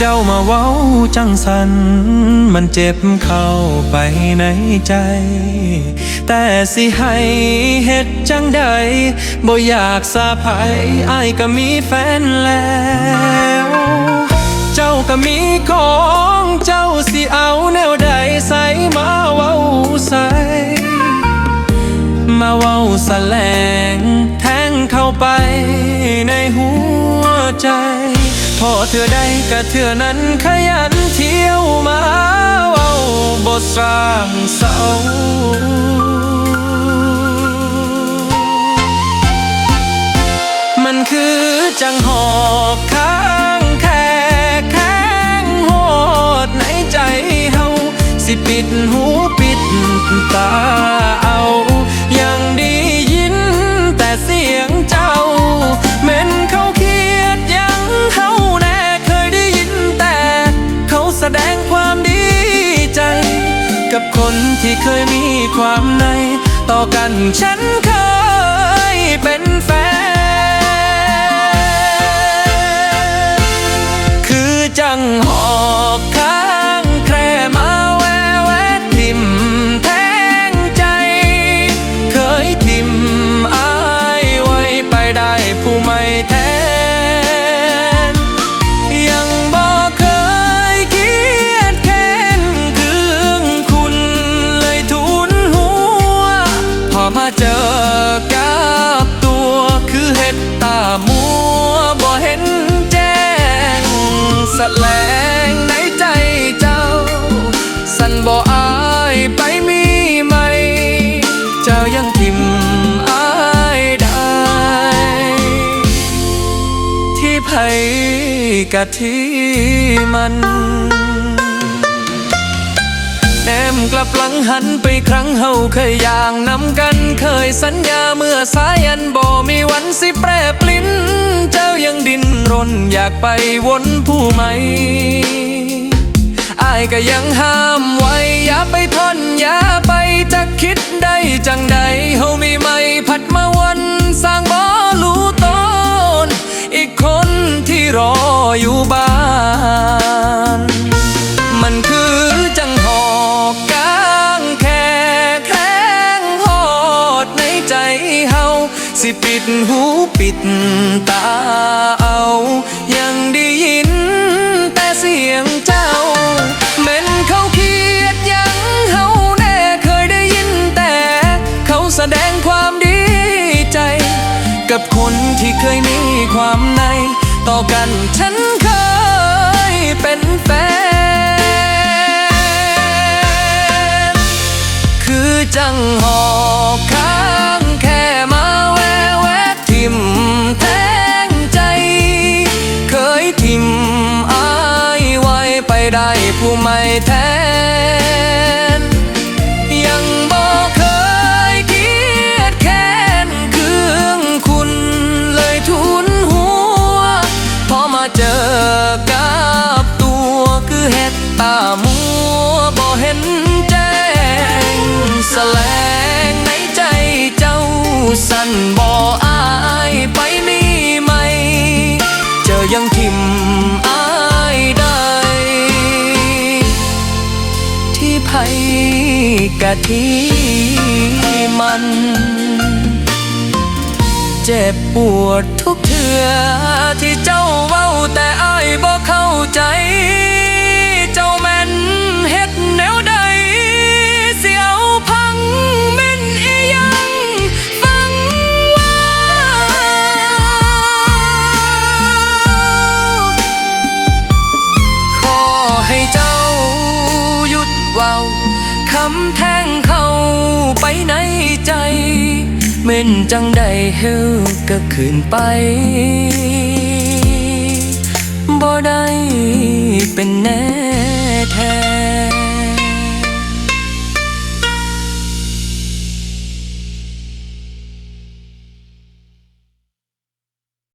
เจ้ามาเว้าจังสัน มันเจ็บเข้าไปในใจ แต่สิให้เฮ็ดจังใดบ่อยากสาภัยอายก็มีแฟนแล้ว เจ้าก็มีของเจ้าสิเอาแนวใดใส่มาเว้าใส่มาเว้าแสลงแทงเข้าไปในหัวใจ พอเธอได้ก็เธอนั้นขยันเที่ยวมาเว้าบทสร้างเศร้ามันคือจังหอกค้างแค่แข้งโหดในใจเฮาสิปิดหูปิดตา เคยมีความใน ต่อกันฉันเคยเป็นแฟน คือจังหอกค้างแครมาแววแวดทิมแทงใจ เคยทิมอายไว้ไปได้ผู้ไม่แท้ เจอกับตัวคือเห็ดตามัวบ่เห็นแจ้งสแสลงในใจเจ้า สันบ่อายไปมีไหม เจ้ายังทิมอายได้ ที่ไผกะที่มัน แนมกลับหลังหันไปครั้งเฮาเคยอย่างนำกันเคยสัญญาเมื่อสายันบ่มีวันสิแปรปลิ้น เจ้ายังดิ้นรนอยากไปวนผู้ใหม่อายก็ยังห้ามไว้อย่าไปทนอย่าไปจะคิดได้จังใดเฮามีไม่ผัดมาวันสร้าง สิปิดหูปิดตาเอา ยังได้ยินแต่เสียงเจ้าเม่นเขาเคียดยังเฮาแน่เคยได้ยินแต่ เขาแสดงความดีใจ กับคนที่เคยมีความใน ต่อกันฉันเคยเป็นแฟน คือจังหอกค้า ได้ผู้ไม่แทน ยังบอกเคยเกียดแค้นเคืองคุณเลยทุนหัว พอมาเจอกับตัวคือเห็ดตามัวบ่เห็นแจ้งแสลงในใจเจ้าสั่นบ่อายไปนี่ไหม เจอยังทิมอาย กะที่มัน เจ็บปวดทุกเทือที่เจ้าเว้าแต่อ้ายบ่เข้าใจ เม่นจังได้เฮวก็คืนไปบ่ได้เป็นแน่แท้